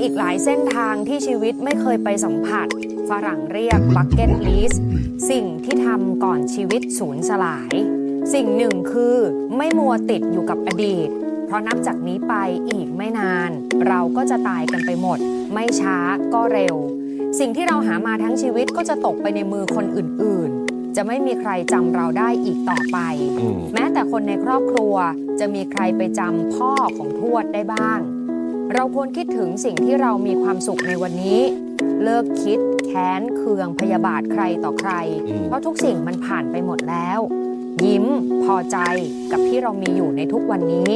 อีกหลายเส้นทางที่ชีวิตไม่เคยไปสัมผัส ฝรั่งเรียก bucket list สิ่งที่ทำก่อนชีวิตสูญสลาย สิ่งหนึ่งคือไม่มัวติดอยู่กับอดีต เพราะนับจากนี้ไปอีกไม่นาน เราก็จะตายกันไปหมด ไม่ช้าก็เร็ว สิ่งที่เราหามาทั้งชีวิตก็จะตกไปในมือคนอื่นๆจะไม่มีใครจำเราได้อีกต่อไปอืมแม้แต่คนในครอบครัวจะมีใครไปจำพ่อของทวดได้บ้าง เราควรคิดถึงสิ่งที่เรามีความสุขในวันนี้ เลิกคิดแค้นเคืองพยาบาทใครต่อใครอืมเพราะทุกสิ่งมันผ่านไปหมดแล้ว ยิ้มพอใจกับที่เรามีอยู่ในทุกวันนี้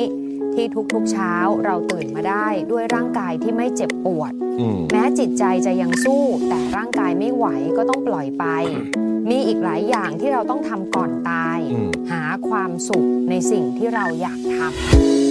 ที่ทุกๆเช้าเราตื่นมาได้ด้วยร่างกายที่ไม่เจ็บปวดอืมแม้จิตใจจะยังสู้ แต่ร่างกายไม่ไหวก็ต้องปล่อยไป มีอีกหลายอย่างที่เราต้องทำก่อนตายอืมหาความสุขในสิ่งที่เราอยากทำ